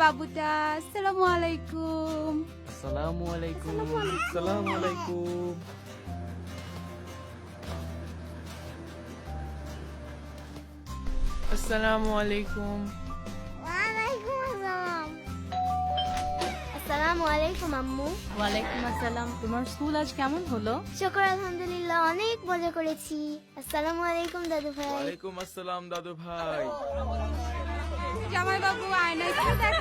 বাবুটা আসসালামু আলাইকুম আসসালামু আলাইকুম আসসালামু আলাইকুম আসসালামু আলাইকুম আসসালামু আলাইকুম আম্মু ওয়ালাইকুম আসসালাম তোমার স্কুল আজ কেমন হলো? শুকর আলহামদুলিল্লাহ অনেক মজা করেছি। আসসালামু আলাইকুম দাদু ভাই ওয়ালাইকুম আসসালাম দাদু ভাই জামাই আয়নায় কি দেখা যায়?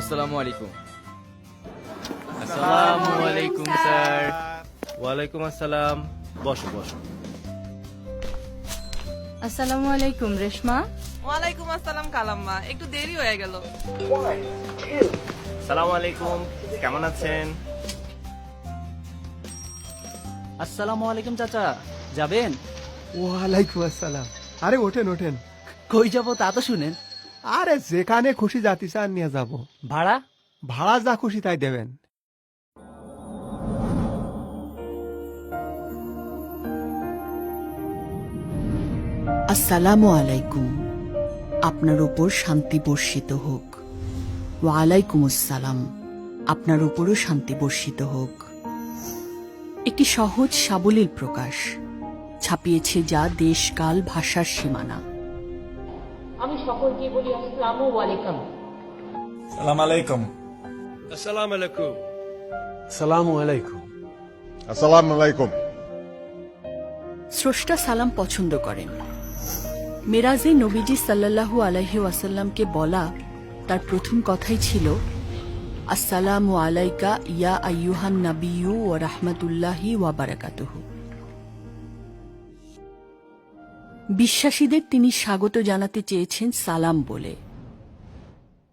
আসসালামু আলাইকুম। আসসালামু আলাইকুম স্যার। ওয়ালাইকুম আসসালাম। বসো বসো। আসসালামু আলাইকুম রেশমা। ওয়ালাইকুম আসসালাম কালাম্মা। একটু দেরি হয়ে গেল। সালাম আলাইকুম। কেমন আছেন? আসসালামু আলাইকুম চাচা। যাবেন? ওয়ালাইকুম আসসালাম। আরে ওঠেন ওঠেন। কই যাব তা তো শুনেন। আরে যেখানে খুশি জাতি চান নিয়ে যাব। ভাড়া? ভাড়া যা খুশি তাই দেবেন। আসসালামু আলাইকুম। আপনার ওপর শান্তি বর্ষিত হোক। ওয়ালাইকুম আসসালাম। আপনার ওপরও শান্তি বর্ষিত হোক। একটি সহজ সাবলীল প্রকাশ। ছাপিয়েছে যা দেশকাল ভাষার সীমানা। সালাম আলাইকুম। আসসালামু আলাইকুম। সালামু আলাইকুম। আসসালামু আলাইকুম। স্রষ্টা সালাম পছন্দ করেন। মেরাজে নবীজি সাল্লাল্লাহু আলাইহি ওয়াসাল্লামকে বলা তার প্রথম কথাই ছিল আসসালামু আলাইকা ইয়া আইয়ুহান নাবিয়্যু ওয়া রাহমাতুল্লাহি ওয়া বারাকাতুহু। বিশ্বাসীদের তিনি স্বাগত জানাতে চেয়েছেন সালাম বলে।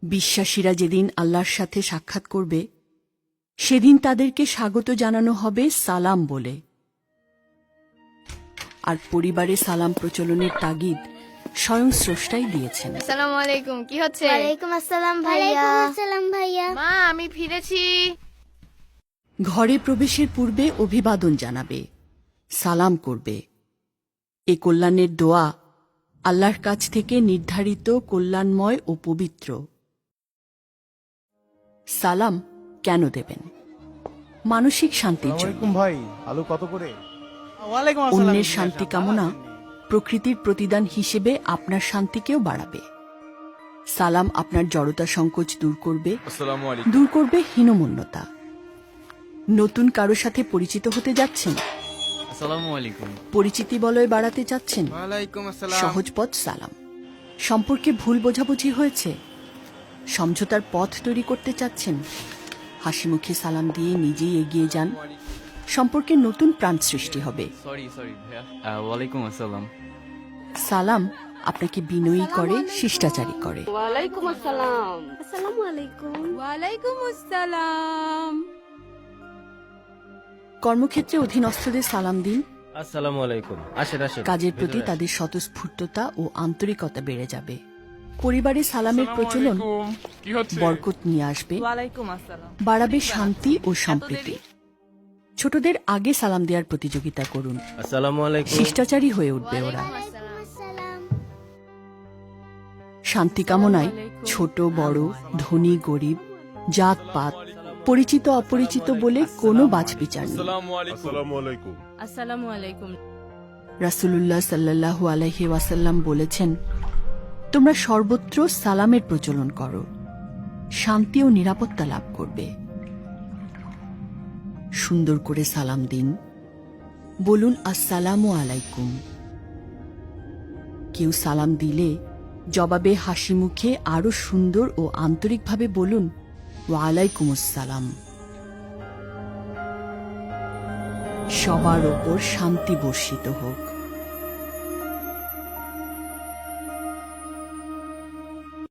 বিশ্বাসীরা যেদিন আল্লাহর সাথে সাক্ষাৎ করবে সেদিন তাদেরকে স্বাগত জানানো হবে সালাম বলে। আর পরিবারে সালাম প্রচলনের তাগিদ স্বয়ং স্রষ্টাই দিয়েছেন। আসসালামু আলাইকুম কি হচ্ছে? ওয়ালাইকুম আসসালাম ভাইয়া। আসসালাম ভাইয়া। মা আমি ফিরেছি। ঘরে প্রবেশের পূর্বে অভিবাদন জানাবে সালাম করবে। এ কল্যাণের দোয়া আল্লাহর কাছ থেকে নির্ধারিত কল্যাণময় ও পবিত্র। সালাম কেন দেবেন? মানসিক শান্তির জন্য। ভাই আলু কত করে? অন্যের শান্তি কামনা প্রকৃতির প্রতিদান হিসেবে আপনার শান্তিকেও বাড়াবে। সালাম আপনার জড়তা সংকোচ দূর করবে দূর করবে হীনমন্যতা। নতুন কারও সাথে পরিচিত হতে যাচ্ছেন? আসসালামু আলাইকুম। পরিচিতি বলয় বাড়াতে চাচ্ছেন? ওয়ালাইকুম আসসালাম। সহজ পথ সালাম। সম্পর্কে ভুল বোঝাবুঝি হয়েছে? সমঝোতার পথ তৈরি করতে চাচ্ছেন? হাসি মুখে সালাম দিয়ে নিজেই এগিয়ে যান। সম্পর্কে নতুন প্রাণ সৃষ্টি হবে। সরি সরি ভাইয়া। ওয়ালাইকুম আসসালাম। সালাম আপনাকে বিনয়ী করে শিষ্টাচারী করে। আসসালামু আলাইকুম। ওয়ালাইকুম আসসালাম। কর্মক্ষেত্রে অধীনস্থদের সালাম দিন। আসসালামু আলাইকুম। আসেন আসেন। কাজের প্রতি তাদের স্বতঃস্ফূর্ততা ও আন্তরিকতা বেড়ে যাবে। পরিবারে সালামের প্রচলন বরকত নিয়ে আসবে। বাড়াবে শান্তি ও সম্প্রীতি। ছোটদের আগে সালাম দেওয়ার প্রতিযোগিতা করুন। শিষ্টাচারী হয়ে উঠবে ওরা। শান্তি কামনায় ছোট বড় ধনী গরিব জাত পাত পরিচিত অপরিচিত বলে কোনো বাছবিচার নেই। আসসালামু আলাইকুম। আসসালামু আলাইকুম। আসসালামু আলাইকুম। রাসুলুল্লাহ সাল্লাল্লাহু আলাইহি ওয়াসাল্লাম বলেছেন তোমরা সর্বত্র সালামের প্রচলন করো শান্তি ও নিরাপত্তা লাভ করবে। সুন্দর করে সালাম দিন। বলুন আসসালামু আলাইকুম। কেউ সালাম দিলে জবাবে হাসি মুখে আরও সুন্দর ও আন্তরিকভাবে বলুন ওয়ালাইকুম আসসালাম সবার ওপর শান্তি বর্ষিত হোক।